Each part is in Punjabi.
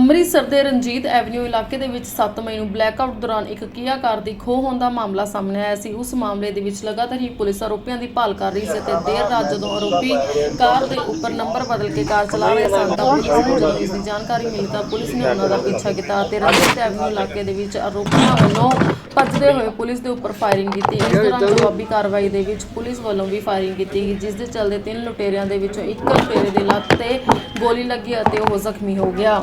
ਅੰਮ੍ਰਿਤਸਰ ਦੇ ਰਣਜੀਤ ਐਵਨਿਊ ਇਲਾਕੇ ਦੇ ਵਿੱਚ 7 ਮਈ ਨੂੰ ਬਲੈਕਆਊਟ ਦੌਰਾਨ ਇੱਕ ਕੀਆ ਕਾਰ ਦੀ ਖੋਹ ਹੋਣ ਦਾ ਮਾਮਲਾ ਸਾਹਮਣੇ ਆਇਆ ਸੀ। ਉਸ ਮਾਮਲੇ ਦੇ ਵਿੱਚ ਲਗਾਤਾਰ ਹੀ ਪੁਲਿਸ ਆਰੋਪੀਆਂ ਦੀ ਭਾਲ ਕਰ ਰਹੀ ਸੀ ਤੇ ਦੇਰ ਰਾਤ ਜਦੋਂ ਆਰੋਪੀ ਕਾਰ ਦੇ ਉੱਪਰ ਨੰਬਰ ਬਦਲ ਕੇ ਕਾਰ ਚਲਾ ਰਹੇ ਸਨ ਤਾਂ ਪੁਲਿਸ ਨੂੰ ਜਦੋਂ ਇਸ ਦੀ ਜਾਣਕਾਰੀ ਮਿਲੀ ਤਾਂ ਪੁਲਿਸ ਨੇ ਉਹਨਾਂ ਦਾ ਪਿੱਛਾ ਕੀਤਾ ਤੇ ਰਣਜੀਤ ਐਵਨਿਊ ਇਲਾਕੇ ਦੇ ਵਿੱਚ ਆਰੋਪੀਆਂ ਵੱਲੋਂ ਭੱਜਦੇ ਹੋਏ ਪੁਲਿਸ ਦੇ ਉੱਪਰ ਫਾਇਰਿੰਗ ਕੀਤੀ। ਇਸ ਦੌਰਾਨ ਜਵਾਬੀ ਕਾਰਵਾਈ ਦੇ ਵਿੱਚ ਪੁਲਿਸ ਵੱਲੋਂ ਵੀ ਫਾਇਰਿੰਗ ਕੀਤੀ ਗਈ, ਜਿਸ ਦੇ ਚੱਲਦੇ ਤਿੰਨ ਲੁਟੇਰਿਆਂ ਦੇ ਵਿੱਚੋਂ ਇੱਕ ਲੁਟੇਰੇ ਦੇ ਲੱਤ ਤੇ ਗੋਲੀ ਲੱਗੀ ਅਤੇ ਉਹ ਜ਼ਖਮੀ ਹੋ ਗਿਆ।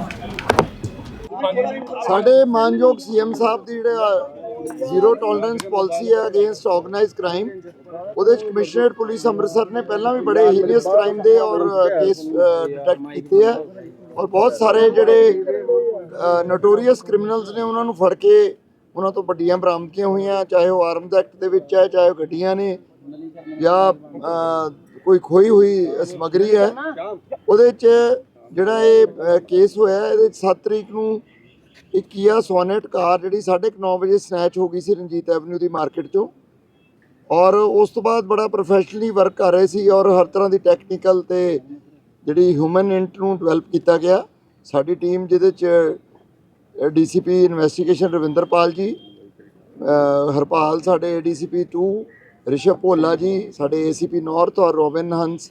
ਸਾਡੇ ਮਾਨਯੋਗ ਸੀਐਮ ਸਾਹਿਬ ਦੀ ਜਿਹੜਾ ਜ਼ੀਰੋ ਟੋਲਰੈਂਸ ਪਾਲਿਸੀ ਹੈ ਅਗੇਂਸਟ ਆਰਗੇਨਾਈਜ਼ਡ ਕ੍ਰਾਈਮ, ਉਹਦੇ ਵਿੱਚ ਕਮਿਸ਼ਨਰੇਟ ਪੁਲਿਸ ਅੰਮ੍ਰਿਤਸਰ ਨੇ ਪਹਿਲਾਂ ਵੀ ਬੜੇ ਹੀਰੀਅਸ ਕ੍ਰਾਈਮ ਦੇ ਔਰ ਕੇਸ ਡਿਟੈਕਟ ਕੀਤੇ ਆ ਔਰ ਬਹੁਤ ਸਾਰੇ ਜਿਹੜੇ ਨੋਟੋਰੀਅਸ ਕ੍ਰਿਮੀਨਲਸ ਨੇ ਉਹਨਾਂ ਨੂੰ ਫੜ ਕੇ ਉਹਨਾਂ ਤੋਂ ਵੱਡੀਆਂ ਬਰਾਮਦਗੀਆਂ ਹੋਈਆਂ, ਚਾਹੇ ਉਹ ਆਰਮਜ਼ ਐਕਟ ਦੇ ਵਿੱਚ ਹੈ, ਚਾਹੇ ਉਹ ਗੱਡੀਆਂ ਨੇ ਜਾਂ ਕੋਈ ਖੋਈ ਹੋਈ ਸਮਗਰੀ ਹੈ, ਉਹਦੇ 'ਚ ਜਿਹੜਾ ਇਹ ਕੇਸ ਹੋਇਆ, ਇਹਦੇ 'ਚ 7 ਤਰੀਕ ਨੂੰ ਇੱਕ ਕੀਆ ਸੋਨੇਟ ਕਾਰ ਜਿਹੜੀ 9:30 ਵਜੇ ਸਨੈਚ ਹੋ ਗਈ ਸੀ ਰਣਜੀਤ ਐਵਨਿਊ ਦੀ ਮਾਰਕੀਟ 'ਚੋਂ ਔਰ ਉਸ ਤੋਂ ਬਾਅਦ ਬੜਾ ਪ੍ਰੋਫੈਸ਼ਨਲੀ ਵਰਕ ਕਰ ਰਹੇ ਸੀ ਔਰ ਹਰ ਤਰ੍ਹਾਂ ਦੀ ਟੈਕਨੀਕਲ ਤੇ ਜਿਹੜੀ ਹਿਊਮਨ ਇੰਟ ਨੂੰ ਡਿਵੈਲਪ ਕੀਤਾ ਗਿਆ। ਸਾਡੀ ਟੀਮ ਜਿਹਦੇ 'ਚ ਡੀਸੀਪੀ ਇਨਵੈਸਟੀਗੇਸ਼ਨ ਰਵਿੰਦਰਪਾਲ ਜੀ ਹਰਪਾਲ ਸਾਡੇ ਏਡੀਸੀਪੀ 2 ਰਿਸ਼ਵ ਭੋਲਾ ਜੀ, ਸਾਡੇ ਏਸੀਪੀ ਨਾਰਥ ਔਰ ਰੋਬਿਨ ਹੰਸ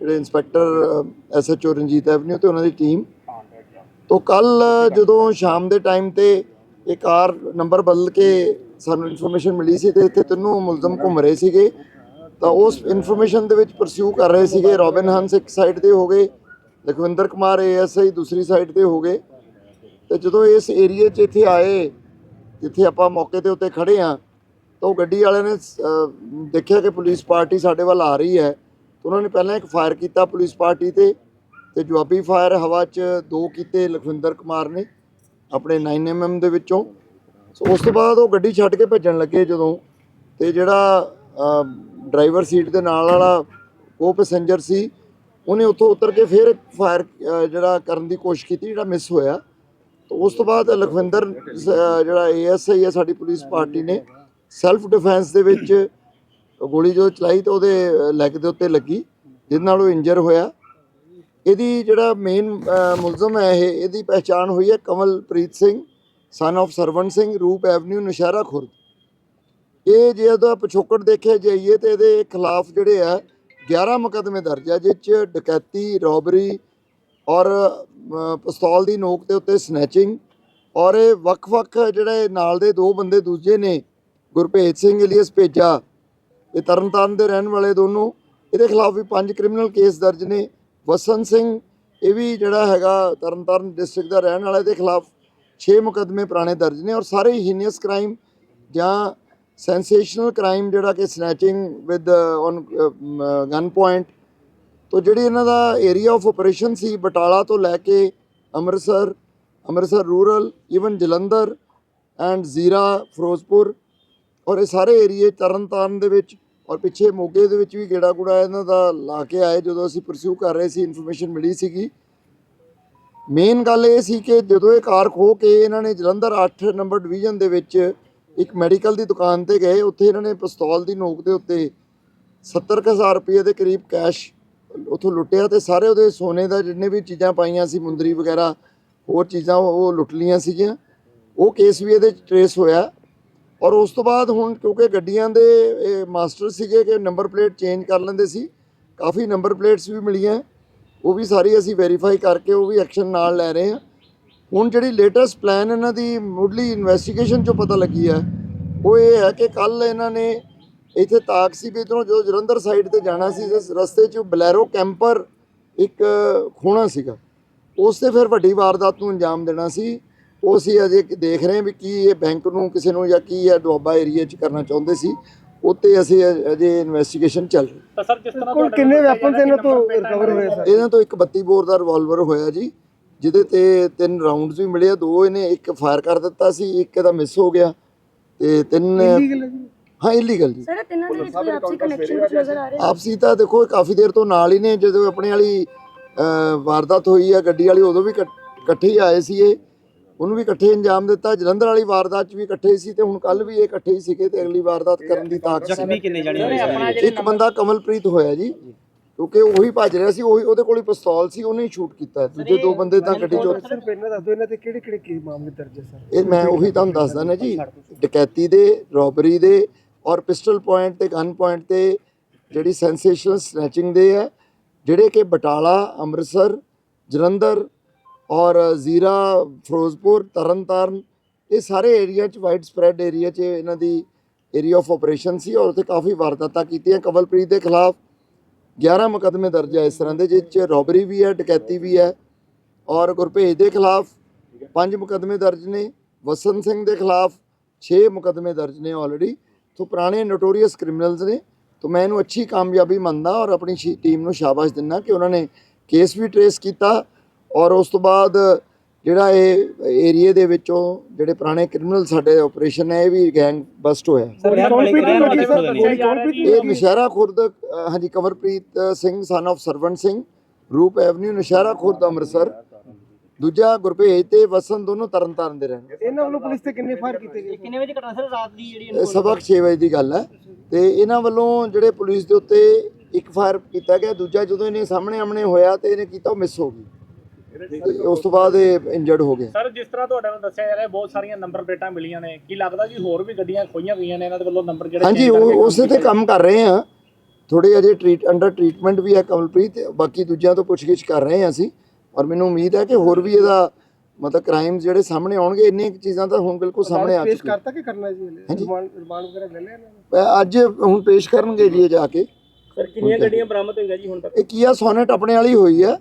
ਜਿਹੜੇ ਇੰਸਪੈਕਟਰ ਐਸਐਚਓ ਰਣਜੀਤ ਐਵਨਿਊ ਤੇ ਉਹਨਾਂ ਦੀ ਟੀਮ। ਤੋਂ ਕੱਲ ਜਦੋਂ ਸ਼ਾਮ ਦੇ ਟਾਈਮ ਤੇ ਇਹ ਕਾਰ ਨੰਬਰ ਬਦਲ ਕੇ ਸਾਨੂੰ ਇਨਫੋਰਮੇਸ਼ਨ ਮਿਲੀ ਸੀ ਤੇ ਇੱਥੇ ਤਿੰਨੋਂ ਮੁਲਜ਼ਮ ਘੁੰਮ ਰਹੇ ਸੀਗੇ, ਤਾਂ ਉਸ ਇਨਫੋਰਮੇਸ਼ਨ ਦੇ ਵਿੱਚ ਪਰਸਿਊ ਕਰ ਰਹੇ ਸੀਗੇ। ਰੋਬਿਨ ਹੰਸ ਇੱਕ ਸਾਈਡ ਤੇ ਹੋ ਗਏ, ਲਖਵਿੰਦਰ ਕੁਮਾਰ ਏਐਸਆਈ ਦੂਸਰੀ ਸਾਈਡ ਤੇ ਹੋ ਗਏ। ਤੇ ਜਦੋਂ ਇਸ ਏਰੀਏ 'ਚ ਇੱਥੇ ਆਏ, ਜਿੱਥੇ ਆਪਾਂ ਮੌਕੇ ਤੇ ਉੱਤੇ ਖੜੇ ਆ, ਤਾਂ ਉਹ ਗੱਡੀ ਵਾਲਿਆਂ ਨੇ ਦੇਖਿਆ ਕਿ ਪੁਲਿਸ ਪਾਰਟੀ ਸਾਡੇ ਵੱਲ ਆ ਰਹੀ ਹੈ। ਉਹਨਾਂ ਨੇ ਪਹਿਲਾਂ ਇੱਕ ਫਾਇਰ ਕੀਤਾ ਪੁਲਿਸ ਪਾਰਟੀ ਤੇ ਤੇ ਜਵਾਬੀ ਫਾਇਰ ਹਵਾ 'ਚ ਦੋ ਕੀਤੇ ਲਖਵਿੰਦਰ ਕੁਮਾਰ ਨੇ ਆਪਣੇ 9mm ਦੇ ਵਿੱਚੋਂ। ਸੋ ਉਸ ਤੋਂ ਬਾਅਦ ਉਹ ਗੱਡੀ ਛੱਡ ਕੇ ਭੱਜਣ ਲੱਗੇ ਜਦੋਂ ਤੇ ਜਿਹੜਾ ਡਰਾਈਵਰ ਸੀਟ ਦੇ ਨਾਲ ਵਾਲਾ ਉਹ ਪੈਸੇਂਜਰ ਸੀ, ਉਹਨੇ ਉੱਥੋਂ ਉਤਰ ਕੇ ਫਿਰ ਫਾਇਰ ਜਿਹੜਾ ਕਰਨ ਦੀ ਕੋਸ਼ਿਸ਼ ਕੀਤੀ ਜਿਹੜਾ ਮਿਸ ਹੋਇਆ। ਤਾਂ ਉਸ ਤੋਂ ਬਾਅਦ ਲਖਵਿੰਦਰ ਸ- ਜਿਹੜਾ ਏਐਸਆਈ ਹੈ ਸਾਡੀ ਪੁਲਿਸ ਪਾਰਟੀ ਨੇ ਸੈਲਫ ਡਿਫੈਂਸ ਦੇ ਵਿੱਚ ਉਹ ਗੋਲੀ ਜੋ ਚਲਾਈ ਤਾਂ ਉਹਦੇ ਲੈਗ ਦੇ ਉੱਤੇ ਲੱਗੀ ਜਿਹਦੇ ਨਾਲ ਉਹ ਇੰਜਰ ਹੋਇਆ। ਇਹਦੀ ਜਿਹੜਾ ਮੇਨ ਮੁਲਜ਼ਮ ਹੈ ਇਹ ਇਹਦੀ ਪਹਿਚਾਣ ਹੋਈ ਹੈ ਕਮਲਪ੍ਰੀਤ ਸਿੰਘ ਸਨ of ਸਰਵੰਟ ਸਿੰਘ ਰੂਪ ਐਵਨਿਊ ਨਸ਼ਹਿਰਾ ਖੁਰਦ। ਇਹ ਜੇ ਉਹਦਾ ਪਿਛੋਕੜ ਦੇਖਿਆ ਜਾਈਏ ਤੇ ਇਹਦੇ ਖਿਲਾਫ ਜਿਹੜੇ ਆ 11 ਮੁਕੱਦਮੇ ਦਰਜ ਆ ਜਿਸ ਚ ਡਕੈਤੀ ਰੋਬਰੀ ਔਰ ਅ, ਪਿਸਤੌਲ ਦੀ ਨੋਕ ਦੇ ਉੱਤੇ ਸਨੈਚਿੰਗ ਔਰ ਇਹ ਵੱਖ-ਵੱਖ ਜਿਹੜੇ ਨਾਲ ਦੇ ਦੋ ਬੰਦੇ ਦੂਜੇ ਨੇ ਗੁਰਭੇਜ ਸਿੰਘ ਇਲੀਅਸ ਭੇਜਾ ਇਹ ਤਰਨਤਾਰਨ ਦੇ ਰਹਿਣ ਵਾਲੇ ਦੋਨੋਂ, ਇਹਦੇ ਖਿਲਾਫ ਵੀ ਪੰਜ ਕ੍ਰਿਮੀਨਲ ਕੇਸ ਦਰਜ ਨੇ। ਵਸਨ ਸਿੰਘ, ਇਹ ਵੀ ਜਿਹੜਾ ਹੈਗਾ ਤਰਨਤਾਰਨ ਡਿਸਟ੍ਰਿਕਟ ਦਾ ਰਹਿਣ ਵਾਲਾ, ਇਹਦੇ ਖਿਲਾਫ 6 ਮੁਕੱਦਮੇ ਪੁਰਾਣੇ ਦਰਜ ਨੇ ਔਰ ਸਾਰੇ ਹੀਨੀਅਸ ਕ੍ਰਾਈਮ ਜਾਂ ਸੈਂਸੇਸ਼ਨਲ ਕ੍ਰਾਈਮ ਜਿਹੜਾ ਕਿ snatching with on gun point ਤੋਂ ਜਿਹੜੀ ਇਹਨਾਂ ਦਾ ਏਰੀਆ ਆਫ ਆਪਰੇਸ਼ਨ ਸੀ, ਬਟਾਲਾ ਤੋਂ ਲੈ ਕੇ Amritsar Amritsar rural even Jalandhar and Zira, Firozpur ਔਰ ਇਹ ਸਾਰੇ ਏਰੀਏ ਤਰਨਤਾਰਨ ਦੇ ਵਿੱਚ ਔਰ ਪਿੱਛੇ ਮੋਗੇ ਦੇ ਵਿੱਚ ਵੀ ਗੇੜਾ ਗੁੜਾ ਇਹਨਾਂ ਦਾ ਲਾ ਕੇ ਆਏ ਜਦੋਂ ਅਸੀਂ ਪਰਸਿਊ ਕਰ ਰਹੇ ਸੀ ਇਨਫੋਰਮੇਸ਼ਨ ਮਿਲੀ ਸੀਗੀ। ਮੇਨ ਗੱਲ ਇਹ ਸੀ ਕਿ ਜਦੋਂ ਇਹ ਕਾਰ ਖੋ ਕੇ ਇਹਨਾਂ ਨੇ ਜਲੰਧਰ 8 ਨੰਬਰ ਡਿਵੀਜ਼ਨ ਦੇ ਵਿੱਚ ਇੱਕ ਮੈਡੀਕਲ ਦੀ ਦੁਕਾਨ ਤੇ ਗਏ, ਉੱਥੇ ਇਹਨਾਂ ਨੇ ਪਿਸਤੌਲ ਦੀ ਨੋਕ ਦੇ ਉੱਤੇ 70000 ਰੁਪਏ ਦੇ ਕਰੀਬ ਕੈਸ਼ ਉੱਥੋਂ ਲੁੱਟਿਆ ਤੇ ਸਾਰੇ ਉਹਦੇ ਸੋਨੇ ਦਾ ਜਿੰਨੇ ਵੀ ਚੀਜ਼ਾਂ ਪਾਈਆਂ ਸੀ, ਮੁੰਦਰੀ ਵਗੈਰਾ, ਹੋਰ ਚੀਜ਼ਾਂ ਉਹ ਲੁੱਟ ਲੀਆਂ ਸੀਗੀਆਂ। ਉਹ ਕੇਸ ਵੀ ਇਹਦੇ ਚ ਟਰੇਸ ਹੋਇਆ। ਔਰ ਉਸ ਤੋਂ ਬਾਅਦ ਹੁਣ ਕਿਉਂਕਿ ਗੱਡੀਆਂ ਦੇ, ਇਹ ਮਾਸਟਰ ਸੀਗੇ ਕਿ ਨੰਬਰ ਪਲੇਟ ਚੇਂਜ ਕਰ ਲੈਂਦੇ ਸੀ, ਕਾਫੀ ਨੰਬਰ ਪਲੇਟਸ ਵੀ ਮਿਲੀਆਂ, ਉਹ ਵੀ ਸਾਰੀ ਅਸੀਂ ਵੈਰੀਫਾਈ ਕਰਕੇ ਉਹ ਵੀ ਐਕਸ਼ਨ ਨਾਲ ਲੈ ਰਹੇ ਹਾਂ। ਹੁਣ ਜਿਹੜੀ ਲੇਟੈਸਟ ਪਲਾਨ ਇਹਨਾਂ ਦੀ ਮੁੱਢਲੀ ਇਨਵੈਸਟੀਗੇਸ਼ਨ ਚੋਂ ਪਤਾ ਲੱਗੀ ਹੈ, ਉਹ ਇਹ ਹੈ ਕਿ ਕੱਲ ਇਹਨਾਂ ਨੇ ਇੱਥੇ ਤਾਕ ਸੀ ਵੀ ਇੱਧਰੋਂ ਜਦੋਂ ਜਲੰਧਰ ਸਾਈਡ ਤੇ ਜਾਣਾ ਸੀ ਇਸ ਰਸਤੇ 'ਚ ਬਲੈਰੋ ਕੈਂਪਰ ਇੱਕ ਖੋਣਾ ਸੀਗਾ ਉਸ ਤੇ ਫਿਰ ਵੱਡੀ ਵਾਰਦਾਤ ਨੂੰ ਅੰਜਾਮ ਦੇਣਾ ਸੀ। ਉਹ ਅਸੀਂ ਅਜੇ ਦੇਖ ਰਹੇ ਹਾਂ ਵੀ ਕੀ ਇਹ ਬੈਂਕ ਨੂੰ ਕਿਸੇ ਨੂੰ ਜਾਂ ਕੀ ਹੈ ਦੁਆਬਾ ਏਰੀਆ 'ਚ ਕਰਨਾ ਚਾਹੁੰਦੇ ਸੀ। ਉੱਤੇ ਅਸੀਂ ਅਜੇ ਇਨਵੈਸਟੀਗੇਸ਼ਨ ਚੱਲ ਰਹੀ। ਤਾਂ ਸਰ ਜਿਸ ਤਰ੍ਹਾਂ ਕੋਲ ਕਿੰਨੇ ਨਾਲ weapons ਇਹਨਾਂ ਤੋਂ recover ਹੋਏ ਸਰ? ਇਹਨਾਂ ਤੋਂ ਇੱਕ 32 ਬੋਰ ਦਾ ਰਿਵਾਲਵਰ ਹੋਇਆ ਜੀ ਜਿਹਦੇ ਤੇ ਤਿੰਨ ਰਾਉਂਡਸ ਵੀ ਮਿਲੇ ਆ। ਦੋ ਇਹਨੇ ਇੱਕ ਫਾਇਰ ਕਰ ਦਿੱਤਾ ਸੀ ਇੱਕ ਇਹਦਾ ਮਿਸ ਹੋ ਗਿਆ। ਤੇ ਤਿੰਨ ਹੈ ਇਲੀਗਲ ਜੀ। ਸਰ ਤਿੰਨਾਂ ਦੇ ਵਿੱਚ ਕੋਈ ਆਪਸੀ ਕਨੈਕਸ਼ਨ ਕੁਝ ਨਜ਼ਰ ਆ ਰਿਹਾ? ਆਪਸੀ ਤਾਂ ਦੇਖੋ ਇਹ ਕਾਫੀ ਦੇਰ ਤੋਂ ਨਾਲ ਹੀ ਨੇ। ਜਦੋਂ ਆਪਣੇ ਵਾਲੀ ਵਾਰਦਾਤ ਹੋਈ ਆ ਗੱਡੀ ਵਾਲੀ ਉਦੋਂ ਵੀ ਇਕੱਠ- ਆਏ ਸੀ ਇਹ ਉਹਨੂੰ ਵੀ ਇਕੱਠੇ ਅੰਜਾਮ ਦਿੱਤਾ ਜਲੰਧਰ ਵਾਲੀ ਵਾਰਦਾਤ 'ਚ ਵੀ ਇਕੱਠੇ ਸੀ ਤੇ ਹੁਣ ਕੱਲ ਵੀ ਇਹ ਇਕੱਠੇ ਹੀ ਸੀਗੇ ਤੇ ਅਗਲੀ ਵਾਰਦਾਤ ਕਰਨ ਦੀ ਤਾਕ ਸੀ। ਜ਼ਖਮੀ ਕਿੰਨੇ ਜਾਣੇ ਹੋਏ ਸਰ ਇੱਕ ਬੰਦਾ ਕਮਲਪ੍ਰੀਤ ਹੋਇਆ ਜੀ ਕਿਉਂਕਿ ਉਹੀ ਭੱਜ ਰਿਹਾ ਸੀ ਉਹੀ ਉਹਦੇ ਕੋਲ ਹੀ ਪਿਸਤੌਲ ਸੀ ਉਹਨੇ ਹੀ ਸ਼ੂਟ ਕੀਤਾ। ਦੂਜੇ ਦੋ ਬੰਦੇ ਤਾਂ ਗੱਡੀ ਚੋਂ ਸਿਰਫ ਇਹਨਾਂ ਦੱਸ ਦਿਓ ਇਹਨਾਂ ਤੇ ਕਿਹੜੇ ਕਿਹੜੇ ਕੀ ਮਾਮਲੇ ਦਰਜ ਹੈ ਸਰ? ਇਹ ਮੈਂ ਉਹੀ ਤੁਹਾਨੂੰ ਦੱਸਦਾ ਨਾ ਜੀ ਡਕੈਤੀ ਦੇ ਰੋਬਰੀ ਦੇ ਔਰ ਪਿਸਟਲ ਪੁਆਇੰਟ ਤੇ ਗਨ ਪੁਆਇੰਟ ਤੇ ਜਿਹੜੀ ਸੈਂਸੇਸ਼ਨਲ ਸਨੈਚਿੰਗ ਦੇ ਹੈ ਜਿਹੜੇ ਕਿ ਬਟਾਲਾ ਅੰਮ੍ਰਿਤਸਰ ਜਲੰਧਰ ਔਰ ਜ਼ੀਰਾ, ਫਿਰੋਜ਼ਪੁਰ, ਤਰਨਤਾਰਨ, ਇਹ ਸਾਰੇ ਏਰੀਆ 'ਚ ਵਾਈਡ ਸਪਰੈਡ ਏਰੀਆ 'ਚ ਇਹਨਾਂ ਦੀ ਏਰੀਆ ਆਫ ਆਪਰੇਸ਼ਨ ਸੀ ਔਰ ਉੱਥੇ ਕਾਫੀ ਵਾਰਦਾਤਾਂ ਕੀਤੀਆਂ ਕਵਲਪ੍ਰੀਤ ਦੇ ਖਿਲਾਫ। 11 ਮੁਕੱਦਮੇ ਦਰਜ ਹੈ ਇਸ ਤਰ੍ਹਾਂ ਦੇ, ਜਿਸ 'ਚ ਰੋਬਰੀ ਵੀ ਹੈ, ਡਕੈਤੀ ਵੀ ਹੈ ਔਰ ਗੁਰਭੇਜ ਦੇ ਖਿਲਾਫ ਪੰਜ ਮੁਕੱਦਮੇ ਦਰਜ ਨੇ ਵਸਨ ਸਿੰਘ ਦੇ ਖਿਲਾਫ 6 ਮੁਕੱਦਮੇ ਦਰਜ ਨੇ ਆਲਰੇਡੀ ਤੋਂ ਪੁਰਾਣੇ ਨੋਟੋਰੀਅਸ ਕ੍ਰਿਮੀਨਲਸ ਨੇ, ਤੋਂ ਮੈਂ ਇਹਨੂੰ ਅੱਛੀ ਕਾਮਯਾਬੀ ਮੰਨਦਾ ਔਰ ਆਪਣੀ ਟੀਮ ਨੂੰ ਸ਼ਾਬਾਸ਼ ਦਿੰਦਾ ਕਿ ਉਹਨਾਂ ਨੇ ਕੇਸ ਵੀ ਟਰੇਸ ਕੀਤਾ ਔਰ ਉਸ ਤੋਂ ਬਾਅਦ ਜਿਹੜਾ ਇਹ ਏਰੀਏ ਦੇ ਵਿੱਚੋਂ ਜਿਹੜੇ ਪੁਰਾਣੇ ਕ੍ਰਿਮੀਨਲ ਸਾਡੇ ਆਪਰੇਸ਼ਨ ਹੈ ਇਹ ਵੀ ਗੈਂਗ ਬਸਟ ਹੋਇਆ। ਇਹ ਨਸ਼ਹਿਰਾ ਖੁਰਦ ਹਾਂਜੀ ਕਵਰਪ੍ਰੀਤ ਸਿੰਘ ਸਨ of ਸਰਵੰਟ ਸਿੰਘ ਰੂਪ ਐਵਨਿਊ ਨਸ਼ਹਿਰਾ ਖੁਰਦ ਅੰਮ੍ਰਿਤਸਰ। ਦੂਜਾ ਗੁਰਭੇਜ ਤੇ ਵਸਨ ਦੋਨੋਂ ਤਰਨਤਾਰਨ ਦੇ ਰਹਿਣ ਇਹਨਾਂ ਵੱਲੋਂ ਪੁਲਿਸ ਤੇ ਕਿੰਨੇ ਫਾਇਰ ਕੀਤੇ ਗਏ? ਕਿੰਨੇ ਵਜੇ ਘਟਨਾ ਸਰ? ਰਾਤ ਦੀ ਜਿਹੜੀ ਸਬਕ 6 ਵਜੇ ਦੀ ਗੱਲ ਹੈ। ਤੇ ਇਹਨਾਂ ਵੱਲੋਂ ਜਿਹੜੇ ਪੁਲਿਸ ਦੇ ਉੱਤੇ ਇੱਕ ਫਾਇਰ ਕੀਤਾ ਗਿਆ ਦੂਜਾ ਜਦੋਂ ਇਹਨੇ ਸਾਹਮਣੇ ਆਮਣੇ ਹੋਇਆ ਤੇ ਇਹਨੇ ਕੀਤਾ ਉਹ ਮਿਸ ਹੋ ਗਈ। ਤੇ ਉਸ ਤੋਂ ਬਾਅਦ ਇਹ ਇੰਜਰਡ ਹੋ ਗਿਆ ਸਰ ਜਿਸ ਤਰ੍ਹਾਂ ਤੁਹਾਡੇ ਨੂੰ ਦੱਸਿਆ ਜਾ ਰਿਹਾ ਬਹੁਤ ਸਾਰੀਆਂ ਨੰਬਰ ਪਲੇਟਾਂ ਮਿਲੀਆਂ ਨੇ। ਕੀ ਲੱਗਦਾ ਜੀ ਹੋਰ ਵੀ ਗੱਡੀਆਂ ਖੋਈਆਂ ਗਈਆਂ ਨੇ? ਇਹਨਾਂ ਦੇ ਵੱਲੋਂ ਨੰਬਰ ਜਿਹੜੇ ਹਾਂਜੀ ਉਹ ਉਸੇ ਤੇ ਕੰਮ ਕਰ ਰਹੇ ਆ। ਥੋੜੇ ਅਜੇ ਟ੍ਰੀਟ ਅੰਡਰ ਟ੍ਰੀਟਮੈਂਟ ਵੀ ਹੈ ਕਮਲਪ੍ਰੀਤ ਬਾਕੀ ਦੂਜਿਆਂ ਤੋਂ ਪੁੱਛਗਿੱਛ ਕਰ ਰਹੇ ਆ ਅਸੀਂ। ਔਰ ਮੈਨੂੰ ਉਮੀਦ ਹੈ ਕਿ ਹੋਰ ਵੀ ਇਹਦਾ ਮਤਲਬ ਕ੍ਰਾਈਮ ਜਿਹੜੇ ਸਾਹਮਣੇ ਆਉਣਗੇ ਇੰਨੀਆਂ ਕੁ ਚੀਜ਼ਾਂ ਤਾਂ ਹੁਣ ਬਿਲਕੁਲ ਸਾਹਮਣੇ ਆ ਪੇਸ਼ ਚੁੱਕੀਆਂ। ਕਰਤਾ ਕਿ ਕਰਨਾ ਜੀ। ਰਿਮਾਂਡ ਰਿਮਾਂਡ ਵਗੈਰਾ ਲੈ ਲਿਆ ਅੱਜ ਹੁਣ ਪੇਸ਼ ਕਰਨਗੇ ਜੀ ਇਹ ਜਾ ਕੇ। ਸਰ ਕਿੰਨੀਆਂ ਗੱਡੀਆਂ ਬਰਾਮਦ ਹੋਈਆਂ ਜੀ ਹੁਣ ਤੱਕ? ਇਹ ਕੀਆ ਸੋਨੇਟ ਆਪਣੇ ਵਾਲੀ ਹੋਈ ਹੈ।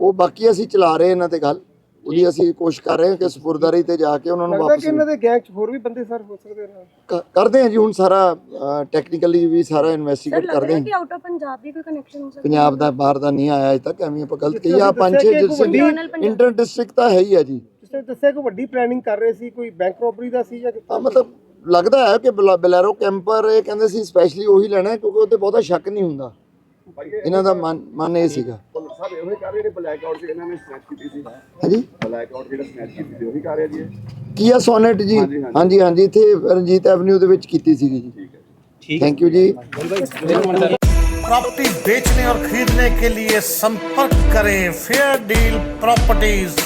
ਉਹ ਬਾਕੀ ਅਸੀਂ ਚਲਾ ਰਹੇ ਇਹਨਾਂ ਤੇ ਗੱਲ। ਉਹਦੀ ਅਸੀਂ ਕੋਸ਼ਿਸ਼ ਕਰ ਰਹੇ ਹਾਂ ਕਿ ਸਪੁਰਦਾਰੀ ਤੇ ਜਾ ਕੇ ਉਹਨਾਂ ਨੂੰ ਲੱਗਦਾ ਵਾਪਸ ਕਿ ਇਹਨਾਂ ਦੇ ਗੈਂਗ ਚ ਹੋਰ ਵੀ ਬੰਦੇ ਸਰ ਹੋ ਸਕਦੇ ਨੇ? ਕ- ਕਰਦੇ ਹਾਂ ਜੀ ਹੁਣ ਸਾਰਾ ਟੈਕਨੀਕਲੀ ਵੀ ਸਾਰਾ ਸਰ ਇਨਵੈਸਟੀਗੇਟ ਲੱਗ ਕਰਦੇ ਰਿਹਾ ਹਾਂ ਕਿ ਆਊਟ ਆਫ ਪੰਜਾਬ ਵੀ ਕੋਈ ਕਨੈਕਸ਼ਨ ਹੋ ਸਕਦਾ? ਪੰਜਾਬ ਦਾ ਬਾਹਰ ਦਾ ਨਹੀਂ ਆਇਆ ਅਜੇ ਤੱਕ ਐਵੇਂ ਆਪਾਂ ਗਲਤ ਕਹੀ ਆ ਪੰਜ ਛੇ ਵੱਡੀ- ਪੰਜਾਬ। ਇੰਟਰ ਡਿਸਟ੍ਰਿਕਟ ਤਾਂ ਹੈ ਹੀ ਆ ਜੀ। ਤਰ੍ਹਾਂ ਦੱਸਿਆ ਕਿ ਵੱਡੀ ਪਲੈਨਿੰਗ ਕਰ ਰਹੇ ਸੀ ਕੋਈ ਬੈਂਕ ਰੋਬਰੀ ਦਾ ਸੀ ਜਾਂ ਕਿਸ ਆ ਮਤਲਬ ਲੱਗਦਾ ਹੈ ਕਿ ਬਲਾ- ਬਲੈਰੋ ਕੈਂਪਰ ਇਹ ਕਹਿੰਦੇ ਸੀ ਸਪੈਸ਼ਲੀ ਉਹੀ ਲੈਣਾ ਹੈ ਕਿਉਂਕਿ ਉਹਤੇ ਬਹੁਤਾ ਸ਼ੱਕ ਨਹੀਂ ਹੁੰਦਾ। ਇਹਨਾਂ ਦਾ ਮਨ ਮਨ ਇਹ ਸੀਗਾ ਸਾਹਿਬ ਇਹੋ ਹੀ ਕਰ ਰਹੇ ਜਿਹੜੇ ਬਲੈਕ ਆਊਟ ਚ ਇਹਨਾਂ ਨੇ ਸਨੈਚ ਕੀਤੀ ਸੀ ਹਾਂਜੀ ਬਲੈਕ ਆਊਟ ਜਿਹੜਾ ਸਨੈਚ ਕੀਤੀ ਸੀ ਉਹੀ ਕਰ ਰਹੇ ਜੀ ਇਹ? ਕੀਆ ਸੋਨੇਟ ਜੀ ਹਾਂਜੀ, ਹਾਂਜੀ। ਹਾਂਜੀ ਹਾਂਜੀ ਇੱਥੇ ਰਣਜੀਤ ਐਵਨਿਊ ਦੇ ਵਿੱਚ ਕੀਤੀ ਸੀਗੀ ਜੀ ਥੈਂਕ ਯੂ ਜੀ प्रॉपर्टी बेचने और खरीदने के लिए संपर्क करें फेयर डील प्रॉपर्टीज